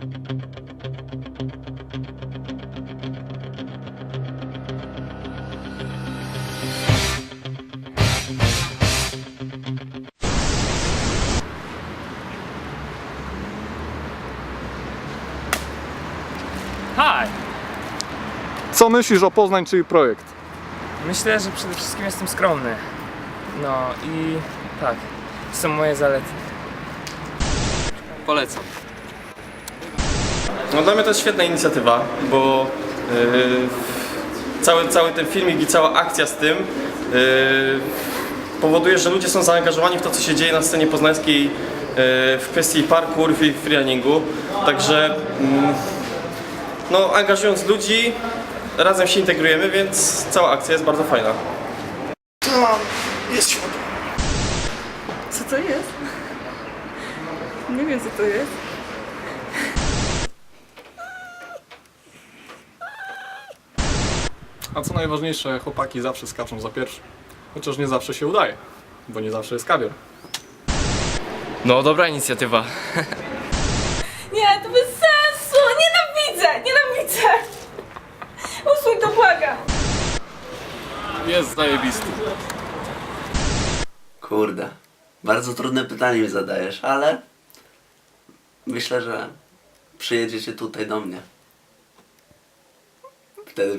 Hi! Co myślisz o Poznań, czyli projekt? Myślę, że przede wszystkim jestem skromny. No i tak, to są moje zalety. Polecam. No dla mnie to jest świetna inicjatywa, bo yy, cały, cały ten filmik i cała akcja z tym yy, powoduje, że ludzie są zaangażowani w to, co się dzieje na scenie poznańskiej yy, w kwestii parkour i freerunningu. Także mm, no, angażując ludzi, razem się integrujemy, więc cała akcja jest bardzo fajna. Co to jest? Nie wiem co to jest. A co najważniejsze, chłopaki zawsze skaczą za pierwszy. Chociaż nie zawsze się udaje, bo nie zawsze jest kawior. No dobra inicjatywa. Nie, to bez sensu! Nienawidzę! Nienawidzę! Usuń to, błagam! Jest zajebisty. Kurde, bardzo trudne pytanie mi zadajesz, ale myślę, że przyjedziecie tutaj do mnie. Wtedy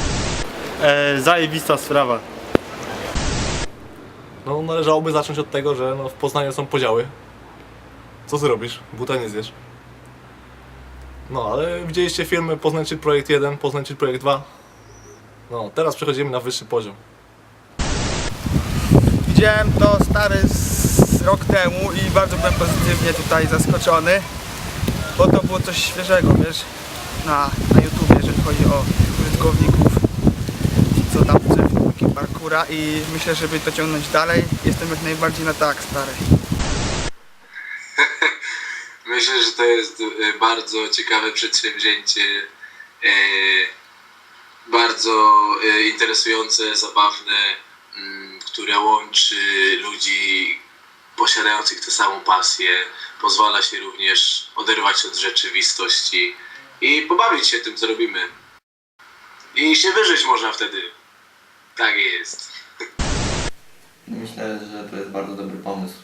E, zajebista sprawa. No należałoby zacząć od tego, że no, w Poznaniu są podziały. Co ty robisz? Buta nie zjesz. No, ale widzieliście filmy Poznań Projekt 1, Poznań Projekt 2? No, teraz przechodzimy na wyższy poziom. Widziałem to stary z rok temu i bardzo byłem pozytywnie tutaj zaskoczony, bo to było coś świeżego, wiesz, na, na YouTubie, jeżeli chodzi o użytkowników, filmiki parkura i myślę, żeby to ciągnąć dalej, jestem jak najbardziej na tak, stary. Myślę, że to jest e, bardzo ciekawe przedsięwzięcie, e, bardzo e, interesujące, zabawne, mm, które łączy ludzi posiadających tę samą pasję, pozwala się również oderwać od rzeczywistości i pobawić się tym, co robimy. I się wyżyć można wtedy. Tak jest. Myślę, że to jest bardzo dobry pomysł.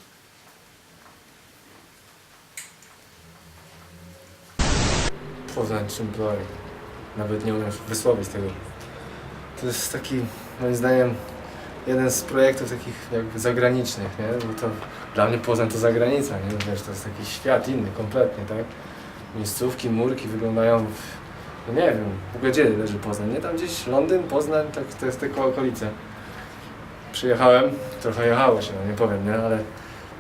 Poznań czym projekt. Nawet nie umiem wysłowić tego. To jest taki, moim zdaniem, jeden z projektów takich jakby zagranicznych, nie? Bo to dla mnie Poznań to zagranica, nie? Wiesz, to jest taki świat inny kompletnie, tak? Miejscówki, murki wyglądają, w, no nie wiem, w ogóle gdzie leży Poznań, nie? Tam gdzieś Londyn, Poznań, tak, to jest tylko okolice. Przyjechałem, trochę jechało się, no nie powiem, nie? Ale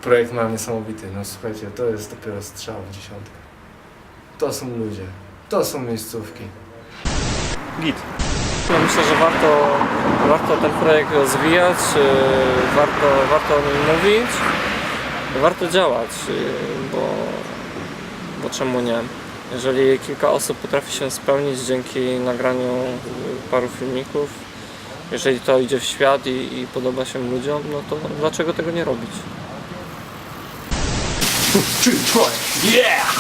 projekt mam niesamowity, no słuchajcie, to jest dopiero strzał w dziesiątkę. To są ludzie, to są miejscówki. Git. No myślę, że warto, warto ten projekt rozwijać, yy, warto, warto o nim mówić, warto działać, yy, bo, bo czemu nie? Jeżeli kilka osób potrafi się spełnić dzięki nagraniu paru filmików, jeżeli to idzie w świat i, i podoba się ludziom, no to dlaczego tego nie robić? Projekt, yeah!